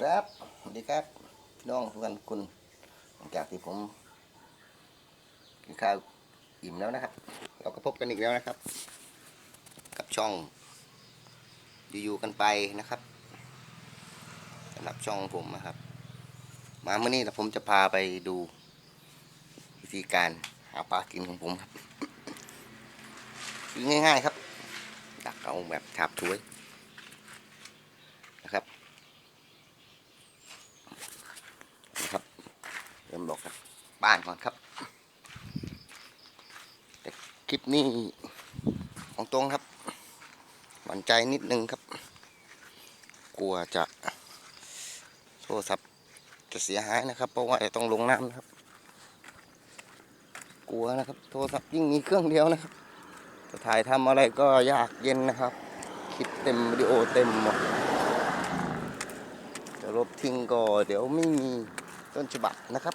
ครับสวัสดีครับพี่น้องทุกท่านคุณหลังจากที่ผมกินข้าวอิ่มแล้วนะครับ เราก็พบกันอีกแล้วนะครับ กับช่องอยู่ๆกันไปนะครับสำหรับช่องผมนะครับ มาเมื่อนี้ผมจะพาไปดูวิธีการหาปลากินของผมครับง่ายๆครับ ดักเอาแบบฉาบช่วยนะครับ นะครับ เริ่มบอกครับบ้านก่อนครับ แต่คลิปนี้ของตรงครับ หวั่นใจนิดนึงครับ กลัวจะโทรศัพท์จะเสียหายนะครับ เพราะว่าจะต้องลงน้ำครับ กลัวนะครับ โทรศัพท์ยิ่งมีเครื่องเดียวนะครับจะถ่ายทำอะไรก็ยากเย็นนะครับคลิปเต็มวิดีโอเต็มหมดจะลบทิ้งก็เดี๋ยวไม่มี ต้นฉบับนะครับ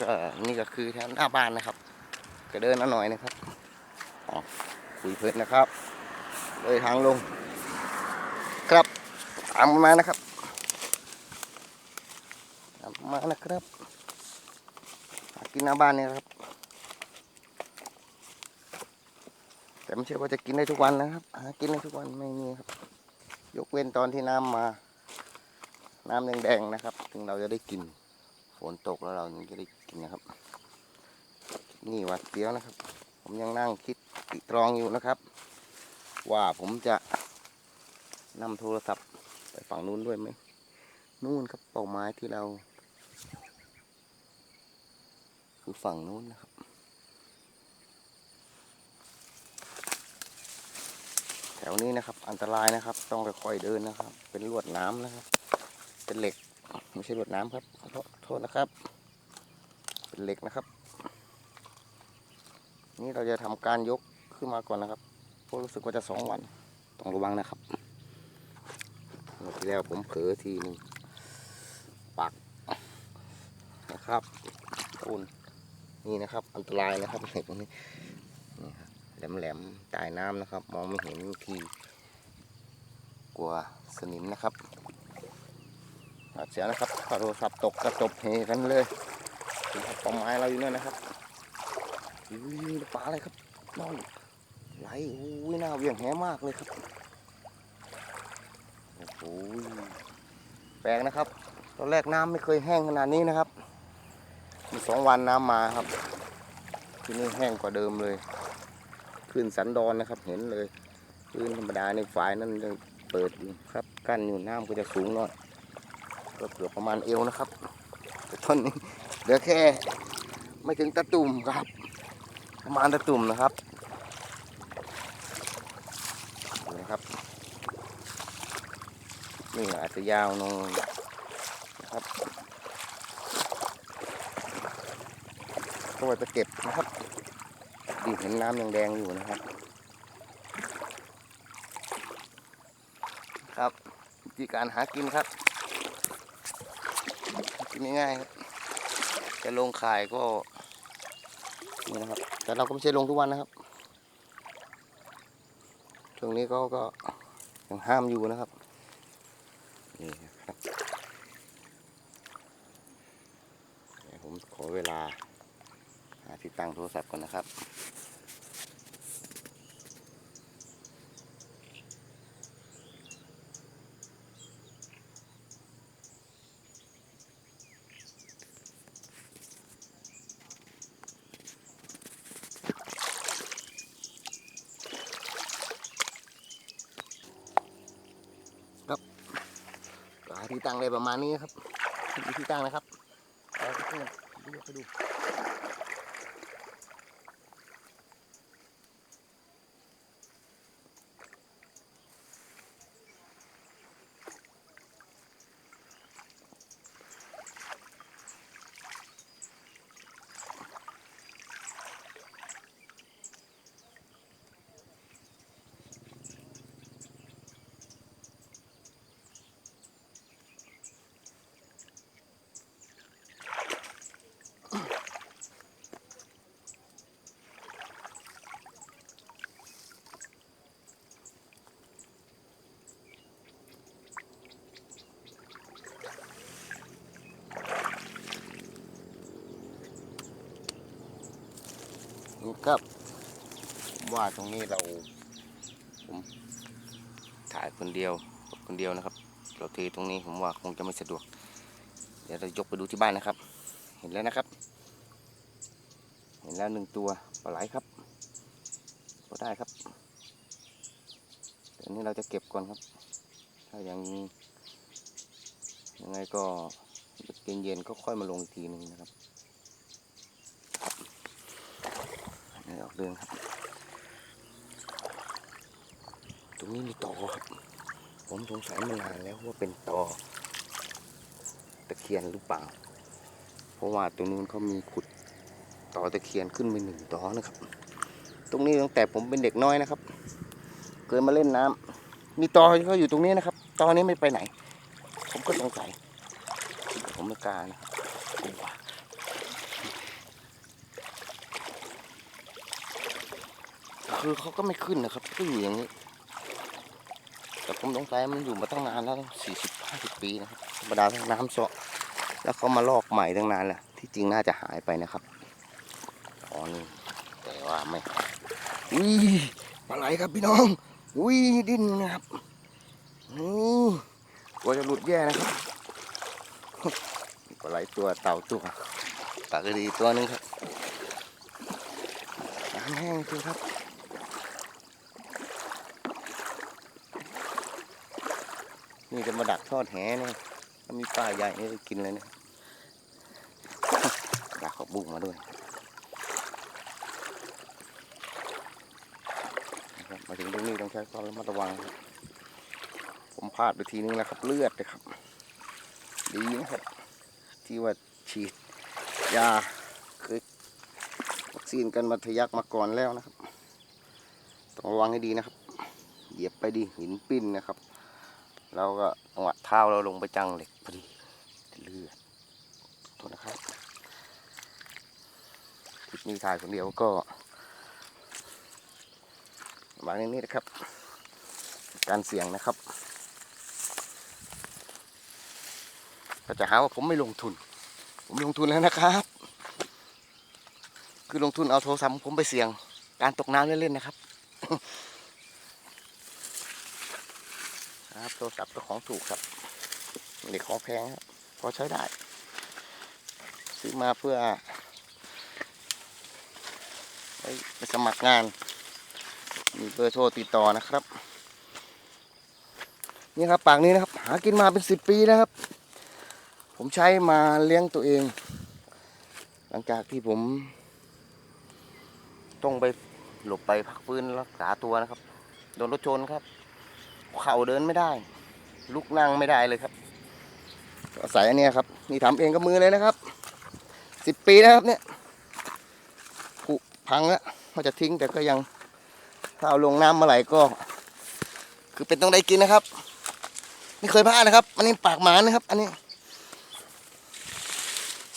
ก็นี่ก็คือแถวหน้าบ้านนะครับ ก็เดินหน่อยนะครับคุยเพลินนะครับ เลยทางลง ครับตามมานะครับตามมานะครับกินหน้าบ้านนี่ครับ แต่ไม่ใช่ว่าจะกินได้ทุกวันนะครับหากินได้ทุกวันไม่มีครับ ยกเว้นตอนที่น้ำมา น้ำแดงๆนะครับ ถึงเราจะได้กินฝนตกแล้วเราถึงจะได้กินนะครับ นี่วัดเสียวนะครับ ผมยังนั่งคิดติตรองอยู่นะครับ ว่าผมจะนำโทรศัพท์ไปฝั่งนู้นด้วยไหมนู่นครับเป้าหมายที่เรา คือฝั่งนู้นนะครับแถวนี้นะครับ อันตรายนะครับ ต้องค่อยๆเดินนะครับ เป็นลวดน้ำนะครับ เป็นเหล็ก ไม่ใช่ลวดน้ำครับขอโทษนะครับ เป็นเหล็กนะครับ นี่เราจะทำการยกขึ้นมาก่อนนะครับเพราะรู้สึกว่าจะสองวันต้องระวังนะครับเมื่อที่แล้วผมเผลอทีนึงปักนะครับตุนนี่นะครับอันตรายนะครับเหล็กนี้นี่ครับแหลมๆใต้น้ำนะครับ มองไม่เห็นทีกลัวสนิมนะครับ เสียนะครับถ้าโทรศัพท์ตกกระจบเฮกันเลยปลาไม้เราอยู่เนี่ยนะครับปลาอะไรครับน้องไหลอุ้ยน่าเวี่ยงแหมากเลยครับโอ้โหแปลกนะครับ ตอนแรกน้ำไม่เคยแห้งขนาดนี้นะครับมีสองวันน้ำมาครับ ที่นี่แห้งกว่าเดิมเลยขึ้นสันดอนนะครับ เห็นเลยขึ้นธรรมดาในฝายนั่นเปิดอยู่ครับ กั้นอยู่น้ำก็จะสูงหน่อย ก็เกือบประมาณเอวนะครับแต่ท่อนนี้เหลือแค่ไม่ถึงตะตุ่มครับ ประมาณตะตุ่มนะครับดูนะครับนี่อาจจะยาวหนอยนะครับก็ว่าจะเก็บนะครับดีเห็นน้ำยังแดงอยู่นะครับ ครับวิธีการหากินครับ กินง่ายๆครับจะลงขายก็นี่นะครับ แต่เราก็ไม่ใช่ลงทุกวันนะครับช่วงนี้เขาก็ยังห้ามอยู่นะครับนี่ครับผมขอเวลาหาที่ตั้งโทรศัพท์ก่อนนะครับ ที่ตั้งได้ประมาณนี้ครับมีที่ตั้งนะครับเอาไปดู ครับ ว่าตรงนี้เราผมถ่ายคนเดียวคนเดียวนะครับ เราเทตรงนี้ผมว่าคงจะไม่สะดวก เดี๋ยวเรายกไปดูที่บ้านนะครับ เห็นแล้วนะครับ เห็นแล้วหนึ่งตัวปลาไหลครับก็ได้ครับแต่อันนี้เราจะเก็บก่อนครับ ถ้ายังยังไงก็เย็นๆก็ค่อยมาลงอีกทีหนึ่งนะครับ ออกเดินครับ ตรงนี้มีตอครับ ผมสงสัยมานานแล้วว่าเป็นตอตะเคียนหรือเปล่า เพราะว่าตรงนู้นเขามีขุดตอตะเคียนขึ้นไปหนึ่งตอนะครับ ตรงนี้ตั้งแต่ผมเป็นเด็กน้อยนะครับเคยมาเล่นน้ำมีตอเขาอยู่ตรงนี้นะครับ ตอนี้ไม่ไปไหน ผมก็สงสัยผมไม่กล้านะครับกลัว คือเขาก็ไม่ขึ้นนะครับก็อยู่อย่างนี้ แต่ผมสงสัยมันอยู่มาตั้งนานแล้วสี่สิบห้าสิบปีนะครับธรรมดาถ้าน้ำเซาะแล้วเขามาลอกใหม่ตั้งนานแหละที่จริงน่าจะหายไปนะครับอ๋อนี่แต่ว่าไม่อุ้ยปลาไหลครับพี่น้องอุ้ยดิ้นนะครับนี่กลัวจะหลุดแย่นะครับปลาไหลตัวเต่าตัวปลากระดีตัวหนึงครับน้ำแห้งจริงครับ นี่จะมาดักทอดแหเนี่ยถ้ามีปลาใหญ่นี่จะกินเลยนี่ยดักขาบุกมาด้วยครับมาถึงตรงนี้ต้องใช้ความระมัดระวัง ผมพลาดไปทีนึงแล้วครับเลือดเลยครับ ดีนะครับ ที่ว่าฉีดยาเคยวัคซีนกันมาทะยักมาก่อนแล้วนะครับ ต้องระวังให้ดีนะครับ เหยียบไปดีหินปิ้นนะครับ เราก็จังหวะเท้าเราลงไปจังเหล็กพอดีเลือดโทษนะครับคลิปนี้ถ่ายคนเดียวก็วางอย่างนี้นะครับ การเสี่ยงนะครับ ก็จะหาว่าผมไม่ลงทุน ผมลงทุนแล้วนะครับ คือลงทุนเอาโทรศัพท์ผมไปเสี่ยง การตกน้ำเล่นๆนะครับ ครับโทรศัพท์ก็ของถูกครับไม่ได้ของแพงครับพอใช้ได้ ซื้อมาเพื่อไว้ไปสมัครงาน มีเบอร์โทรติดต่อนะครับ นี่ครับปากนี้นะครับ หากินมาเป็นสิบปีนะครับ ผมใช้มาเลี้ยงตัวเอง หลังจากที่ผม ต้องไปหลบไปพักฟื้นรักษาตัวนะครับ โดนรถชนครับ เข่าเดินไม่ได้ ลุกนั่งไม่ได้เลยครับอาศัยอันนี้ครับ นี่ทำเองกับมือเลยนะครับสิบปีแล้วครับเนี่ยผุพังแล้วเขาจะทิ้งแต่ก็ยังถ้าเอาลงน้ำเมื่อไหร่ก็ คือเป็นต้องได้กินนะครับ ไม่เคยพลาดนะครับ อันนี้ปากหมานะครับ อันนี้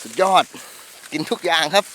สุดยอดกินทุกอย่างครับ